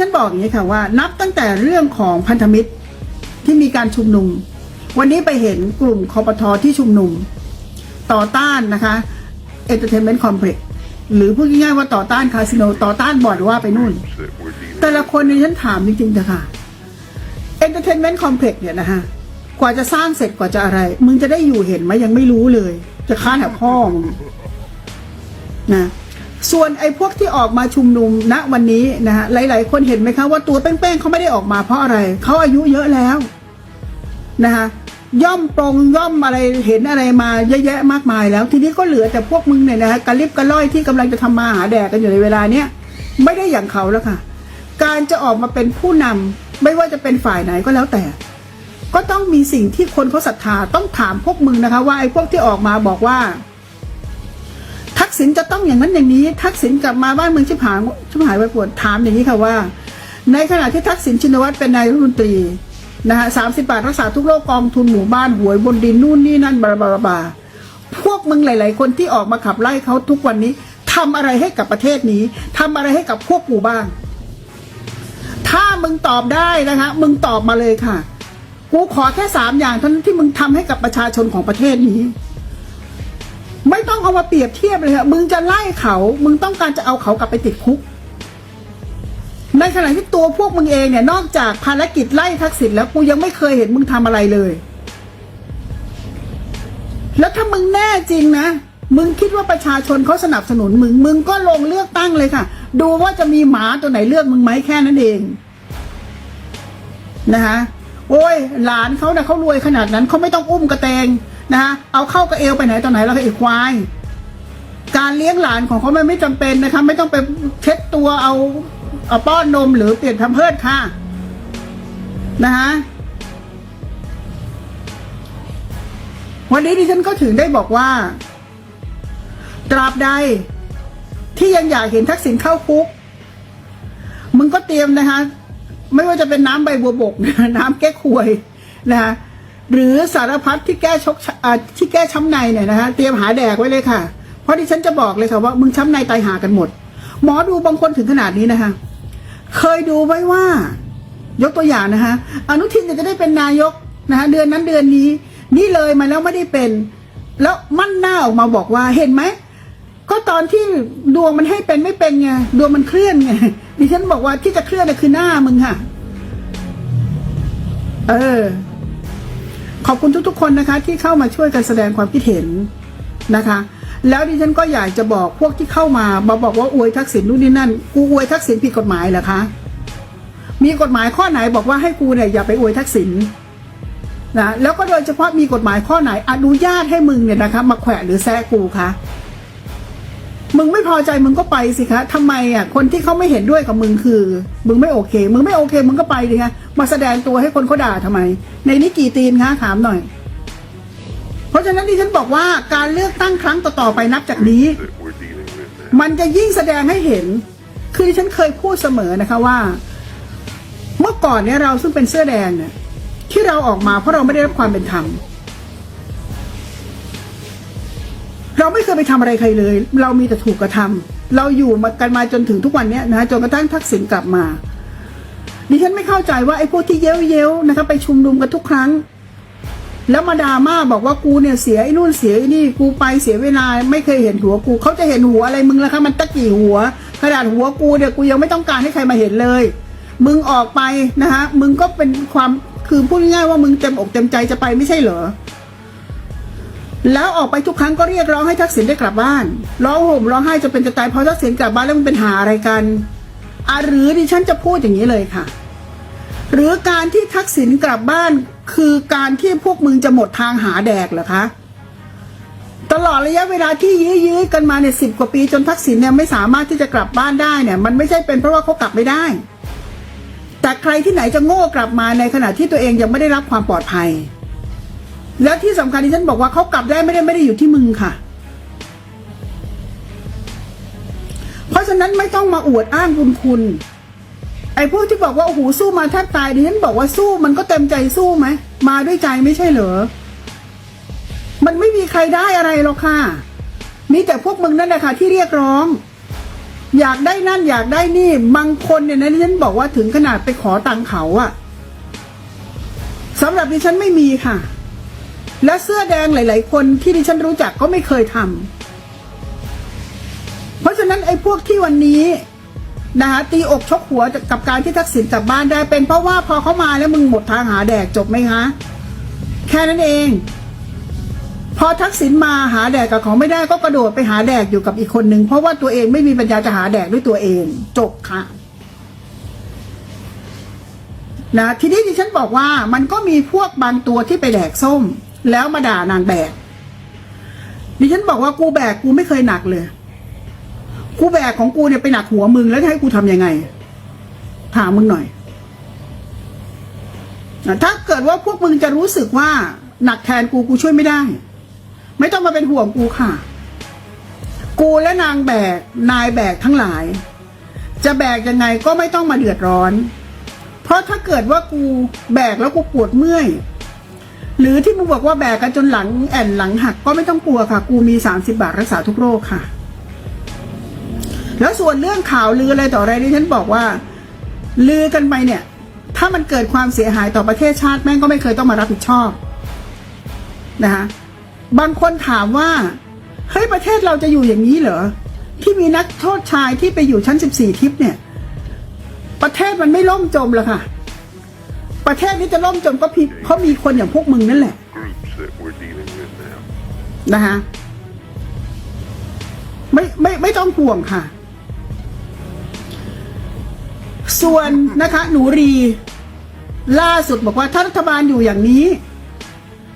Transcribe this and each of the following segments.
ฉันบอกอย่างนี้ค่ะว่า นับตั้งแต่เรื่องของพันธมิตรที่มีการชุมนุม วันนี้ไปเห็นกลุ่มคอปทอที่ชุมนุม ต่อต้านนะคะเอ Entertainment Complex หรือพูดง่ายๆว่าต่อต้านคาสิโนต่อต้านบ่อนว่าไปนู่น แต่ละคนเนี่ยฉันถามจริงๆเถอะค่ะ Entertainment Complex เนี่ยนะคะกว่าจะสร้างเสร็จกว่าจะอะไร มึงจะได้อยู่เห็นไหมยังไม่รู้เลย จะค้านหาพ่อมึงนะ ส่วนไอ้พวกที่ออกมาชุมนุมณวันนี้นะฮะหลาย ๆ คนเห็นไหมคะว่าตัวแป้งๆเขาไม่ได้ออกมาเพราะอะไรเขาอายุเยอะแล้วนะคะย่อมปรงย่อมอะไรเห็นอะไรมาเยอะแยะมากมายแล้ว ทีนี้ก็เหลือแต่พวกมึงเนี่ยนะฮะกระลิบกระล่อยที่กำลังจะทำมาหาแดกกันอยู่ในเวลาเนี้ยไม่ได้อย่างเขาแล้วค่ะ การจะออกมาเป็นผู้นำไม่ว่าจะเป็นฝ่ายไหนก็แล้วแต่ ก็ต้องมีสิ่งที่คนเขาศรัทธาต้องถามพวกมึงนะคะ ว่าไอ้พวกที่ออกมาบอกว่า กษิณจะต้องอย่างนั้นอย่างนี้ ทักษิณกลับมาบ้านเมืองชิบหายชิบหายไปปวดถามอย่างนี้ค่ะว่า ในขณะที่ทักษิณชินวัตรเป็นนายรัฐมนตรีนะฮะสามสิบบาทรักษาทุกโรคกองทุนหมู่บ้านหวยบนดินนู่นนี่นั่นบลาบลาบลาพวกมึงหลาย ๆ คนที่ออกมาขับไล่เขาทุกวันนี้ทำอะไรให้กับประเทศนี้ทำอะไรให้กับพวกกูบ้าง ถ้ามึงตอบได้นะคะ มึงตอบมาเลยค่ะ กูขอแค่สามอย่างเท่านั้นที่มึงทำให้กับประชาชนของประเทศนี้ ไม่ต้องเอามาเปรียบเทียบเลยค่ะมึงจะไล่เขา มึงต้องการจะเอาเขากลับไปติดคุก ในขณะที่ตัวพวกมึงเองเนี่ย นอกจากภารกิจไล่ทักษิณแล้วกูยังไม่เคยเห็นมึงทำอะไรเลย แล้วถ้ามึงแน่จริงนะ มึงคิดว่าประชาชนเขาสนับสนุนมึง มึงก็ลงเลือกตั้งเลยค่ะ ดูว่าจะมีหมาตัวไหนเลือกมึงไหมแค่นั้นเอง นะคะโอ้ยหลานเขาเนี่ยเขารวยขนาดนั้นเขาไม่ต้องอุ้มกระเตง นะคะเอาเข้ากระเอวไปไหนตอนไหนแล้วก็ไอ้ควาย การเลี้ยงหลานของเขาไม่ไม่จำเป็นนะคะ ไม่ต้องไปเช็ดตัวเอาเอาป้อนนมหรือเปลี่ยนแพมเพิร์ดค่ะนะคะวันนี้ดิฉันก็ถึงได้บอกว่า ตราบใด ที่ยังอยากเห็นทักษิณเข้าคุก มึงก็เตรียมนะคะ ไม่ว่าจะเป็นน้ำใบบัวบกนะน้ำแก้ควยนะคะ หรือสารพัดที่แก้ชกที่แก้ช้ำในเนี่ยนะคะเตรียมหาแดกไว้เลยค่ะ เพราะดิฉันจะบอกเลยค่ะว่ามึงช้ำในตายหากันหมด หมอดูบางคนถึงขนาดนี้นะคะ เคยดูไว้ว่า ยกตัวอย่างนะคะอนุทินจะได้เป็นนายกนะคะเดือนนั้นเดือนนี้ นี่เลยมาแล้วไม่ได้เป็น แล้วมั่นหน้าออกมาบอกว่าเห็นไหมก็ตอนที่ดวงมันให้เป็นไม่เป็นไงดวงมันเคลื่อนไงดิฉันบอกว่าที่จะเคลื่อนน่ะคือหน้ามึงค่ะ เออ ขอบคุณทุกๆ คนนะคะ ที่เข้ามาช่วยกันแสดงความคิดเห็นนะคะ แล้วดิฉันก็อยากจะบอกพวกที่เข้ามามาบอกว่าอวยทักษิณนู่นนี่นั่น กูอวยทักษิณผิดกฎหมายเหรอคะ มีกฎหมายข้อไหนบอกว่าให้กูเนี่ยอย่าไปอวยทักษิณนะแล้วก็โดยเฉพาะมีกฎหมายข้อไหนอนุญาตให้มึงเนี่ยนะคะมาแขวะหรือแซะกูคะมึงไม่พอใจมึงก็ไปสิคะทำไมอะคนที่เขาไม่เห็นด้วยกับมึงคือ มึงไม่โอเค มึงไม่โอเค มึงก็ไปดิคะ มาแสดงตัวให้คนเขาด่าทำไม ในนี้กี่ตีนคะถามหน่อย เพราะฉะนั้นดิฉันบอกว่าการเลือกตั้งครั้งต่อๆไปนับจากนี้ มันจะยิ่งแสดงให้เห็น คือดิฉันเคยพูดเสมอนะคะว่า เมื่อก่อนเนี่ยเราซึ่งเป็นเสื้อแดงเนี่ยที่เราออกมาเพราะเราไม่ได้รับความเป็นธรรมเราไม่เคยไปทำอะไรใครเลย เรามีแต่ถูกกระทำเราอยู่มากันมาจนถึงทุกวันนี้นะจนกระทั่งทักษิณกลับมา ดิฉันไม่เข้าใจว่าไอ้พวกที่เย้ยวเย้วนะคะไปชุมนุมกันทุกครั้ง แล้วมาดราม่าบอกว่ากูเนี่ยเสียไอ้นู่นเสียไอ้นี่กูไปเสียเวลาไม่เคยเห็นหัวกูเขาจะเห็นหัวอะไรมึงละคะมันตะกี่หัวขนาดหัวกูเนี่ยกูยังไม่ต้องการให้ใครมาเห็นเลย มึงออกไปนะคะมึงก็เป็นความคือพูดง่ายๆว่ามึงเต็มอกเต็มใจจะไปไม่ใช่เหรอแล้วออกไปทุกครั้งก็เรียกร้องให้ทักษิณได้กลับบ้าน ร้องห่มร้องไห้จะเป็นจะตายเพราะทักษิณกลับบ้านแล้วมันเป็นหาอะไรกัน หรือดิฉันจะพูดอย่างนี้เลยค่ะ หรือการที่ทักษิณกลับบ้านคือการที่พวกมึงจะหมดทางหาแดกเหรอคะตลอดระยะเวลาที่ยื้อๆกันมาเนี่ยสิบกว่าปีจนทักษิณเนี่ยไม่สามารถที่จะกลับบ้านได้เนี่ย มันไม่ใช่เป็นเพราะว่าเขากลับไม่ได้ แต่ใครที่ไหนจะโง่กลับมาในขณะที่ตัวเองยังไม่ได้รับความปลอดภัย แล้วที่สำคัญที่ฉันบอกว่าเขากลับได้ไม่ได้ไม่ได้อยู่ที่มึงค่ะ นั้นไม่ต้องมาอวดอ้างบุญคุณ ไอ้พวกที่บอกว่าโอ้โหสู้มาแทบตายดิฉันบอกว่าสู้มันก็เต็มใจสู้ไหมมาด้วยใจไม่ใช่เหรอ มันไม่มีใครได้อะไรหรอกค่ะ มีแต่พวกมึงนั่นแหละค่ะที่เรียกร้อง อยากได้นั่นอยากได้นี่บางคนเนี่ยนะที่ฉันบอกว่าถึงขนาดไปขอตังค์เขาอะสำหรับดิฉันไม่มีค่ะ และเสื้อแดงหลาย ๆ คนที่ดิฉันรู้จักก็ไม่เคยทำ นั้นไอ้พวกที่วันนี้นะคะตีอกชกหัวกับการที่ทักษิณกลับบ้านได้เป็นเพราะว่าพอเขามาแล้วมึงหมดทางหาแดกจบไหมคะแค่นั้นเอง พอทักษิณมาหาแดกกับเขาไม่ได้ก็กระโดดไปหาแดกอยู่กับอีกคนหนึ่งเพราะว่าตัวเองไม่มีปัญญาจะหาแดกด้วยตัวเองจบค่ะนะทีนี้ดิฉันบอกว่ามันก็มีพวกบางตัวที่ไปแดกส้ม แล้วมาด่านางแบกดิฉันบอกว่ากูแบกกูไม่เคยหนักเลย กูแบกของกูเนี่ยไปหนักหัวมึงแล้วจะให้กูทำยังไง ถามมึงหน่อย ถ้าเกิดว่าพวกมึงจะรู้สึกว่าหนักแทนกูกูช่วยไม่ได้ ไม่ต้องมาเป็นห่วงกูค่ะ กูและนางแบก นายแบกทั้งหลาย จะแบกยังไงก็ไม่ต้องมาเดือดร้อน เพราะถ้าเกิดว่ากูแบกแล้วกูปวดเมื่อยหรือที่มึงบอกว่าแบกกันจนหลังแอนหลังหักก็ไม่ต้องกลัวค่ะ กูมีสามสิบาทรักษาทุกโรคค่ะ แล้วส่วนเรื่องข่าวลืออะไรต่ออะไรที่ฉันบอกว่า ลือกันไปเนี่ย ถ้ามันเกิดความเสียหายต่อประเทศชาติแม่งก็ไม่เคยต้องมารับผิดชอบนะคะบางคนถามว่าเฮ้ยประเทศเราจะอยู่อย่างนี้เหรอที่มีนักโทษชายที่ไปอยู่ชั้นสิบสี่ทิพย์เนี่ย ประเทศมันไม่ล่มจมหรอกค่ะ ประเทศนี้จะล่มจมก็เพราะมีคนอย่างพวกมึงนั่นแหละนะคะไม่ไม่ไม่ต้องห่วงค่ะ ส่วนนะคะหนูรี ล่าสุดบอกว่าถ้ารัฐบาลอยู่อย่างนี้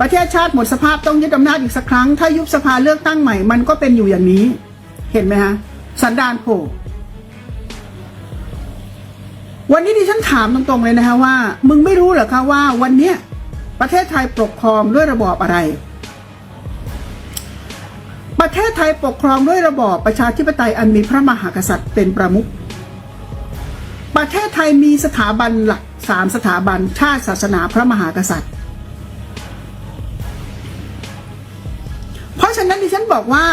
ประเทศชาติหมดสภาพต้องยึดอำนาจอีกสักครั้ง ถ้ายุบสภาเลือกตั้งใหม่ มันก็เป็นอยู่อย่างนี้ เห็นไหมคะสันดานโผล่วันนี้ดิฉันถามตรงๆเลยนะคะว่า มึงไม่รู้เหรอคะว่า วันเนี้ยประเทศไทยปกครองด้วยระบอบอะไร ประเทศไทยปกครองด้วยระบอบประชาธิปไตยอันมีพระมหากษัตริย์เป็นประมุข ประเทศไทยมีสถาบันหลักสามสถาบันชาติศาสนาพระมหากษัตริย์ เพราะฉะนั้นดิฉันบอกว่า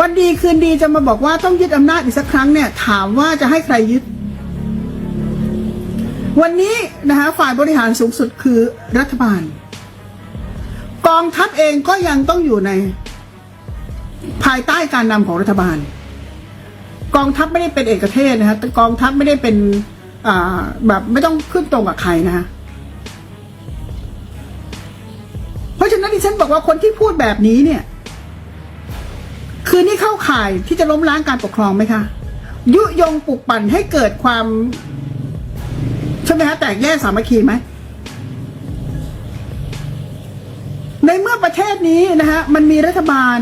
วันดีคืนดีจะมาบอกว่าต้องยึดอำนาจอีกสักครั้งเนี่ย ถามว่าจะให้ใครยึด วันนี้นะคะฝ่ายบริหารสูงสุดคือรัฐบาล กองทัพเองก็ยังต้องอยู่ใน ภายใต้การนำของรัฐบาล กองทัพไม่ได้เป็นเอกเทศนะฮะกองทัพไม่ได้เป็นอ่าแบบไม่ต้องขึ้นตรงกับใครนะฮะเพราะฉะนั้นดิฉันบอกว่าคนที่พูดแบบนี้เนี่ย คือนี่เข้าข่ายที่จะล้มล้างการปกครองไหมคะยุยงปลุกปั่นให้เกิดความใช่ไหมฮะแตกแยกสามัคคีไหมในเมื่อประเทศนี้นะฮะมันมีรัฐบาล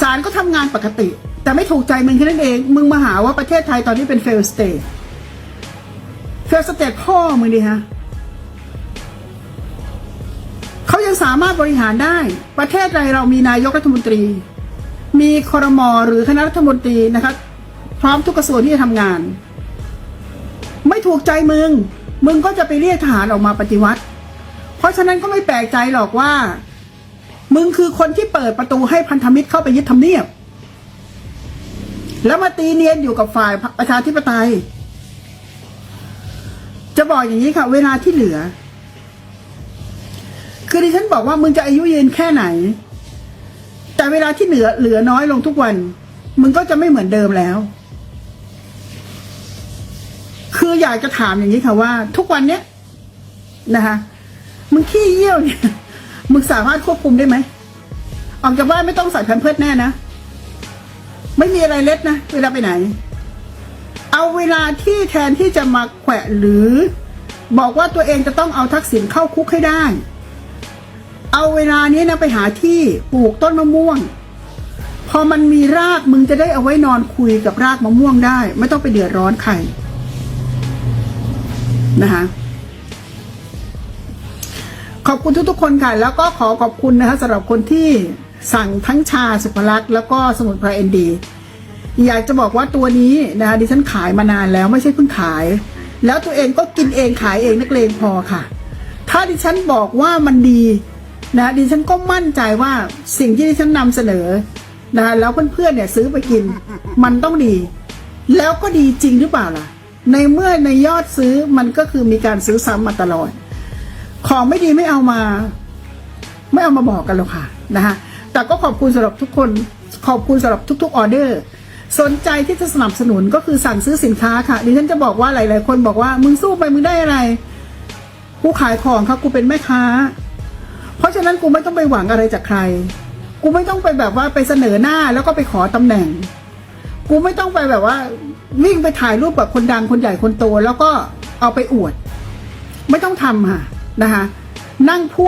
ศาลก็ทำงานปกติ แต่ไม่ถูกใจมึงแค่นั้นเอง มึงมาหาว่าประเทศไทยตอนนี้เป็นเฟลสเต e เฟลสเต e พ่อมึงดิฮะเขายังสามารถบริหารได้ ประเทศไทยเรามีนายกรัฐมนตรี มีคอรมอหรือคณะรัฐมนตรีนะคะพร้อมทุกกระทรวงที่จะทำงาน ไม่ถูกใจมึง มึงก็จะไปเรียกทหารออกมาปฏิวัติ เพราะฉะนั้นก็ไม่แปลกใจหรอกว่า มึงคือคนที่เปิดประตูให้พันธมิตรเข้าไปยึดทำเนียบ แล้วมาตีเนียนอยู่กับฝ่ายประชาธิปไตย จะบอกอย่างนี้ค่ะ เวลาที่เหลือ คือดิฉันบอกว่ามึงจะอายุยืนแค่ไหน แต่เวลาที่เหลือเหลือน้อยลงทุกวัน มึงก็จะไม่เหมือนเดิมแล้ว คืออยากจะถามอย่างนี้ค่ะว่า ทุกวันเนี้ยนะคะมึงขี้เยี่ยวเนี่ยมึงสามารถควบคุมได้ไหมออกจากบ้านไม่ต้องใส่แพมเพิร์สแน่นะ ไม่มีอะไรเล็ดนะ เวลาไปไหน เอาเวลาที่แทนที่จะมาแขวะหรือ บอกว่าตัวเองจะต้องเอาทักษิณเข้าคุกให้ได้ เอาเวลานี้นะไปหาที่ปลูกต้นมะม่วง พอมันมีรากมึงจะได้เอาไว้นอนคุยกับรากมะม่วงได้ ไม่ต้องไปเดือดร้อนใครนะคะขอบคุณทุกๆคนค่ะ แล้วก็ขอขอบคุณนะคะสำหรับคนที่ สั่งทั้งชาสุภลักษ์แล้วก็สมุนไพรเอ็นดีอยากจะบอกว่าตัวนี้นะคะดิฉันขายมานานแล้วไม่ใช่เพิ่งขาย แล้วตัวเองก็กินเองขายเองนักเลงพอค่ะ ถ้าดิฉันบอกว่ามันดีนะดิฉันก็มั่นใจว่าสิ่งที่ดิฉันนำเสนอนะแล้วเพื่อนๆเนี่ยซื้อไปกิน มันต้องดี แล้วก็ดีจริงหรือเปล่าล่ะ ในเมื่อในยอดซื้อมันก็คือมีการซื้อซ้ำมาตลอด ของไม่ดีไม่เอามา ไม่เอามาบอกกันหรอกค่ะนะคะ แต่ก็ขอบคุณสำหรับทุกคน ขอบคุณสำหรับทุกๆออเดอร์ สนใจที่จะสนับสนุนก็คือสั่งซื้อสินค้าค่ะดิฉันจะบอกว่าหลาย ๆ คนบอกว่ามึงสู้ไปมึงได้อะไร กูขายของครับกูเป็นแม่ค้า เพราะฉะนั้นกูไม่ต้องไปหวังอะไรจากใคร กูไม่ต้องไปแบบว่าไปเสนอหน้าแล้วก็ไปขอตำแหน่ง กูไม่ต้องไปแบบว่าวิ่งไปถ่ายรูปกับคนดังคนใหญ่คนโต แล้วก็เอาไปอวด ไม่ต้องทำค่ะนะคะ นั่งพูด